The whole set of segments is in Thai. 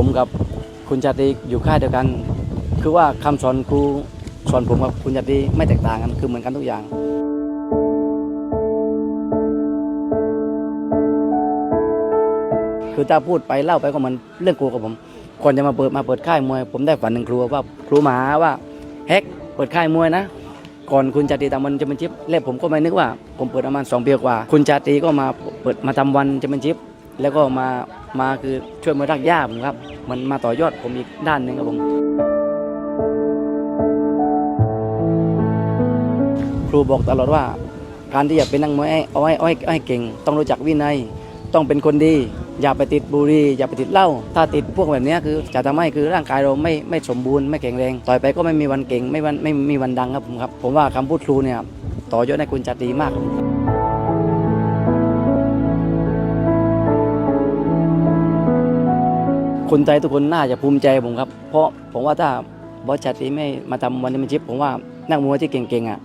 ผมกับคุณชาตรีอยู่ค่ายเดียวกัน คือว่าคำสอนครูสอนผมกับคุณชาตรีไม่แตกต่างกันคือเหมือนกันทุกอย่างคือถ้าพูดไปเล่าไปก็เหมันเรื่องครูกับผมก่อนจะมาเปิดมาเปิดค่ายมวย ผมได้ฝันหนึ่งครูว่าครูมาว่าแฮกเปิดค่ายมวยนะ ก่อนคุณจาตรีทำวันจะเป็นชิปแรกผมก็ไม่นึกว่า ผมเปิดประมาณสองปีกว่า คุณจาตรีก็มาเปิดมาทำวันจะเป็นชิป แล้วก็มามาคือช่วยมวยรักย่าผมครับ มันมาต่อยอดผมอีกด้านหนึ่งครับผมครูบอกตลอดว่า การที่อยากเป็นนักมวยให้เอาให้เอาให้เอาให้เก่ง ต้องรู้จักวินัย ต้องเป็นคนดี อย่าไปติดบุหรี่อย่าไปติดเหล้าถ้าติดพวกแบบนี้คือจะทำให้คือร่างกายเราไม่ไม่สมบูรณ์ไม่แข็งแรงต่อยไปก็ไม่มีวันเก่งไม่วันไม่มีวันดังครับผมครับผมว่าคำพูดครูเนี่ยต่อยอดให้คุณจัดดีมากครับ คนไทยทุกคนน่าจะภูมิใจผมครับ เพราะผมว่าถ้าบอสจัดดีไม่มาทำวันนี้มันชิปผมว่านักมวยที่เก่งๆอะ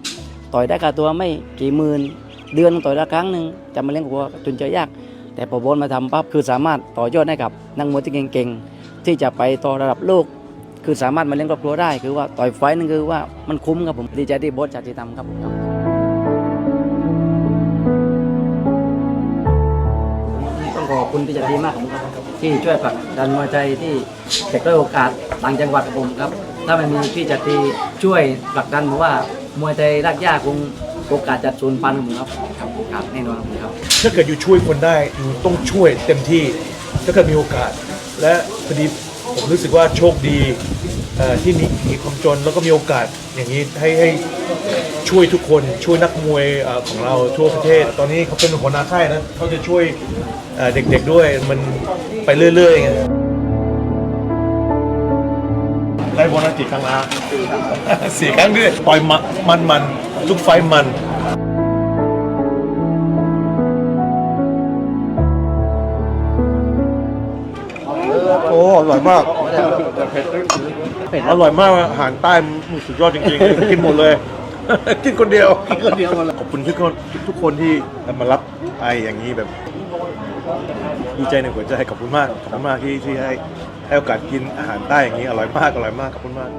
ต่อยได้คาตัวไม่กี่หมื่นเดือนต่อยละครั้งหนึ่งจะมาเลี้ยงครัวจนเจอยาก แต่พอบอลมาทำปั๊บคือสามารถต่อยอดให้กับนักมวยที่เก่งๆที่จะไปต่อระดับโลก คือสามารถมาเลี้ยงครอบครัวได้ คือว่าต่อยไฟนึงคือว่ามันคุ้มครับผมดีใจที่บอสจัดที่ทำครับผม คุณที่จัดดีมากผมครับที่ช่วยผลักดันมวยไทยที่เด็กด้อยโอกาสต่างจังหวัดผมครับ ถ้าไม่มีพี่จัดดีช่วยผลักดันผมว่ามวยไทยรากหญ้าคงโอกาสจัดศูนพันผมครับครับครับแน่นอนผมครับ ถ้าเกิดอยู่ช่วยคนได้อยู่ต้องช่วยเต็มที่ถ้าเกิดมีโอกาส และพอดีผมรู้สึกว่าโชคดี เอ่อที่หนีหนีความจนแล้วก็มีโอกาสอย่างนี้ให้ให้ช่วยทุกคนช่วยนักมวยเอ่อของเราทั่วประเทศ ตอนนี้เขาเป็นหัวหน้าค่ายนะเขาจะช่วยเอ่อเด็กๆด้วยมันไปเรื่อยๆไงได้โบนัสกี่ครั้งละสี่ครั้งด้วยปล่อยมันมันมันทุกไฟท์มัน โอ้อร่อยมากอร่อยมากอาหารใต้มันสุดยอดจริงๆ กินหมดเลย กินคนเดียวกินคนเดียวขอบคุณทุกคนทุกคนที่มารับไออย่างนี้แบบดีใจในหัวใจขอบคุณมากขอบคุณมากที่ที่ให้ให้โอกาสกินอาหารใต้อย่างนี้อร่อยมากอร่อยมากขอบคุณมาก